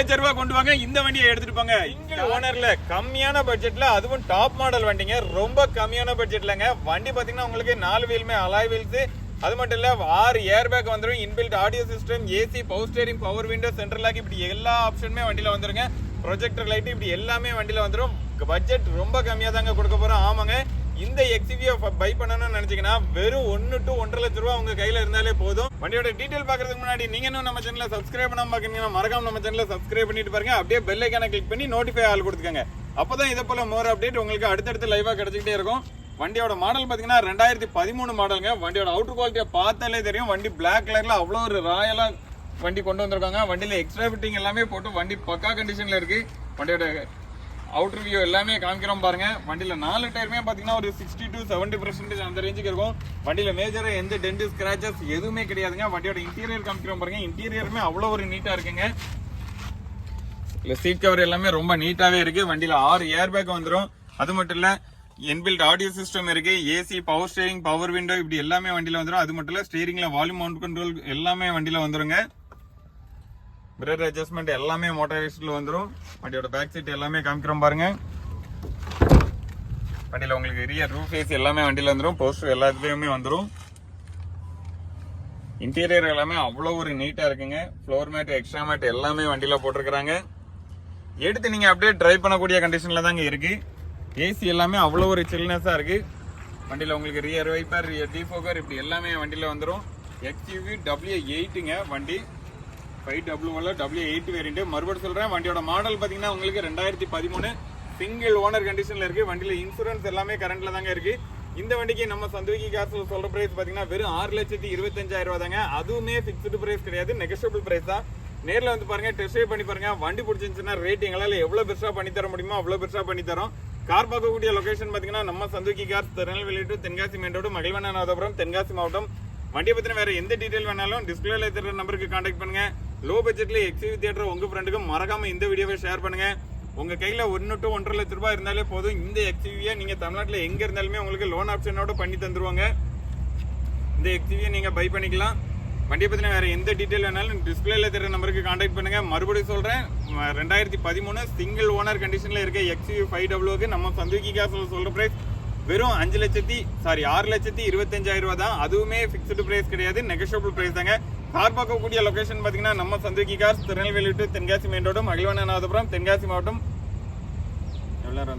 லட்சம் ரூபாய் கொண்டு வாங்க இந்த வண்டியை எடுத்துட்டு போங்க. இங்க ஓனர்ல கம்மியான பட்ஜெட்ல அதுவும் டாப் மாடல் வண்டிங்க ரொம்ப கம்மியான பட்ஜெட்லங்க வண்டி பாத்தீங்கன்னா உங்களுக்கு நாலு வீலுமே அலாய் வீல்ஸ் அது மட்டும் இல்ல ஆறு ஏர் பேக் வந்துடும் inbuilt audio system AC power steering power window central lock இப்படி எல்லா ஆப்ஷனுமே வண்டியில வந்துருங்க. ப்ரொஜெக்டர் லைட் இப்படி எல்லாமே வண்டியில வந்துடும் பட்ஜெட் ரொம்ப கம்மியா தாங்க கொடுக்க போறோம். ஆமாங்க. இந்த எக்ஸிவியை பை பண்ணணும்னு நினச்சிங்கன்னா வெறும் ஒன்று டு ஒன்றரை லட்ச ரூபா உங்கள் கையில் இருந்தாலே போதும். வண்டியோட டீட்டெயில் பாக்குறதுக்கு முன்னாடி நீங்கள் இன்னும் நம்ம சேனலை சப்ஸ்கிரைப் பண்ணாமல் பார்க்குறீங்கன்னா மறக்காம நம்ம சேனலை சப்ஸ்கிரைப் பண்ணிட்டு பாருங்க. அப்படியே பெல் ஐக்கான கிளிக் பண்ணி நோட்டிஃபை ஆள் கொடுத்துக்கங்க. அப்பதான் இதை போல் மோர் அப்டேட் உங்களுக்கு அடுத்தடுத்து லைவாக கிடச்சிக்கிட்டே இருக்கும். வண்டியோட மாடல் பார்த்தீங்கன்னா ரெண்டாயிரத்தி பதிமூணு மாடலுங்க வண்டியோட அவுட்டர் குவாலிட்டியை பார்த்தாலே தெரியும். வண்டி பிளாக் கலரில் அவ்வளோ ஒரு ராயலாக வண்டி கொண்டு வந்திருக்காங்க. வண்டியில் எக்ஸ்ட்ரா ஃபிட்டிங் எல்லாமே போட்டு வண்டி பக்கா கண்டிஷனில் இருக்குது வண்டியோட அவுட்டர் வியூ எல்லாமே காமிக்கிறோம் பாருங்க. வண்டியில நாலு டயருமே பாத்தீங்கன்னா ஒரு சிக்ஸ்டி டு செவன்டி பர்சன்டேஜ் அந்த ரேஞ்சுக்கு இருக்கும். வண்டியில மேஜரா எந்த டென்ட் ஸ்கிராச்சஸ் எதுவுமே கிடையாதுங்க. வண்டியோட இன்டீரியர் காமிக்கிறோம் பாருங்க. இன்டீரியருமே அவ்வளோ ஒரு நீட்டா இருக்குங்க. இல்லை சீட் கவர் எல்லாமே ரொம்ப நீட்டாகவே இருக்குது வண்டியில் ஆறு ஏர் பேக் வந்துடும் அது மட்டும் இல்லை என்பில்ட் ஆடியோ சிஸ்டம் இருக்கு. AC power steering power window இப்படி எல்லாமே வண்டியில் வந்துடும் அது மட்டும் இல்லை ஸ்டீரிங்ல வால்யூம் மவுண்ட் கண்ட்ரோல் எல்லாமே வண்டியில் வந்துருங்க. பிரேக் அட்ஜஸ்ட்மெண்ட் எல்லாமே மோட்டரைஸ்ட்ல வந்துடும் வண்டியோட பேக் சீட் எல்லாமே காமிக்கிறோம் பாருங்க. வண்டியில் உங்களுக்கு ரியர் ரூஃப் ஏசி எல்லாமே வண்டியில் வந்துடும் போஸ்டர் இதுலேயுமே வந்துடும் இன்டீரியர் எல்லாமே அவ்வளோ ஒரு நீட்டாக இருக்குங்க. ஃப்ளோர் மேட் எக்ஸ்ட்ரா மேட் எல்லாமே வண்டியில் போட்டிருக்கிறாங்க. எடுத்து நீங்கள் அப்படியே ட்ரைவ் பண்ணக்கூடிய கண்டிஷனில் தாங்க இருக்குது ஏசி எல்லாமே அவ்வளோ ஒரு சில்னஸாக இருக்குது வண்டியில் உங்களுக்கு ரியர் வைப்பர் ரியர் டீஃபோக்கர் இப்படி எல்லாமே வண்டியில் வந்துடும் எக்ஸ்யூவி டபிள்யூ எயிட்டுங்க வண்டி. ஃபைவ் டபுள்வால டபுள்யூ எயிட் வேரியன்ட் மறுபடியும் சொல்கிறேன் வண்டியோட மாடல் பார்த்தீங்கன்னா உங்களுக்கு ரெண்டாயிரத்தி பதிமூணு. சிங்கிள் ஓனர் கண்டிஷனில் இருக்குது வண்டியில் இன்சூரன்ஸ் எல்லாமே கரண்ட்டில் தாங்க இருக்குது இந்த வண்டிக்கு நம்ம சந்துவிக்கி காசுல சொல்கிற ப்ரைஸ் பார்த்தீங்கன்னா வெறும் ஆறு லட்சத்தி இருபத்தஞ்சாயிரம் ரூபா தாங்க அதுவுமே ஃபிக்ஸ்டு ப்ரைஸ் கிடையாது. நெகஷியபிள் ப்ரைஸ் தான். நேரில் வந்து பாருங்க டெஸ்ட் ட்ரைவ் பண்ணி பாருங்க. வண்டி பிடிச்சிருந்துச்சுன்னா ரேட் எங்களால் எவ்வளோ பெருசாக பண்ணி தர முடியுமோ அவ்வளோ பெருசாக பண்ணி தரோம். கார் பார்க்கக்கூடிய லொகேஷன் பார்த்தீங்கன்னா நம்ம சந்துவிக்கி car Tirunelveli to Tenkasi main road Magizhvanathapuram Tenkasi மாவட்டம். வண்டியை பற்றின வேறு எந்த டீட்டெயில் வேணாலும் டிஸ்பிளேல இருக்கிற நம்பருக்கு காண்டாக்ட் பண்ணுங்கள் லோ பட்ஜெட்ல எக்ஸிவி தியேட்டர் உங்க ஃப்ரெண்டுக்கு மறக்காம இந்த வீடியோவை ஷேர் பண்ணுங்க. உங்க கையில ஒன்னு டு ஒன்றரை லட்ச ரூபாய் இருந்தாலே போதும். இந்த எக்ஸிவியை நீங்க தமிழ்நாட்டில் எங்க இருந்தாலுமே உங்களுக்கு லோன் ஆப்ஷனோட பண்ணி தந்துருவாங்க. இந்த எக்ஸிவியை நீங்க பை பண்ணிக்கலாம். வண்டியை பத்தின வேற எந்த டீட்டெயில் வேணாலும் டிஸ்பிளேல தெரிய நம்பருக்கு கான்டாக்ட் பண்ணுங்க. மறுபடியும் சொல்றேன் ரெண்டாயிரத்தி பதிமூணு சிங்கிள் ஓனர் கண்டிஷன்ல இருக்க எக்ஸிவி ஃபைவ் டபுள்யூக்கு நம்ம சந்துக்கி காசுல சொல்ற பிரைஸ் வெறும் அஞ்சு லட்சத்தி சாரி ஆறு லட்சத்தி இருபத்தஞ்சாயிரம் ரூபாய் தான். அதுவுமே ஃபிக்ஸ்டு ப்ரைஸ் கிடையாது. நெகஷியபிள் ப்ரைஸ் தாங்க. கார் பார்க்கக்கூடிய லொகேஷன் பார்த்தீங்கன்னா நம்ம சந்துக்கி cars Tirunelveli to Tenkasi main road Magizhvanathapuram Tenkasi மாவட்டம். எவ்வளோ நேரம் வந்து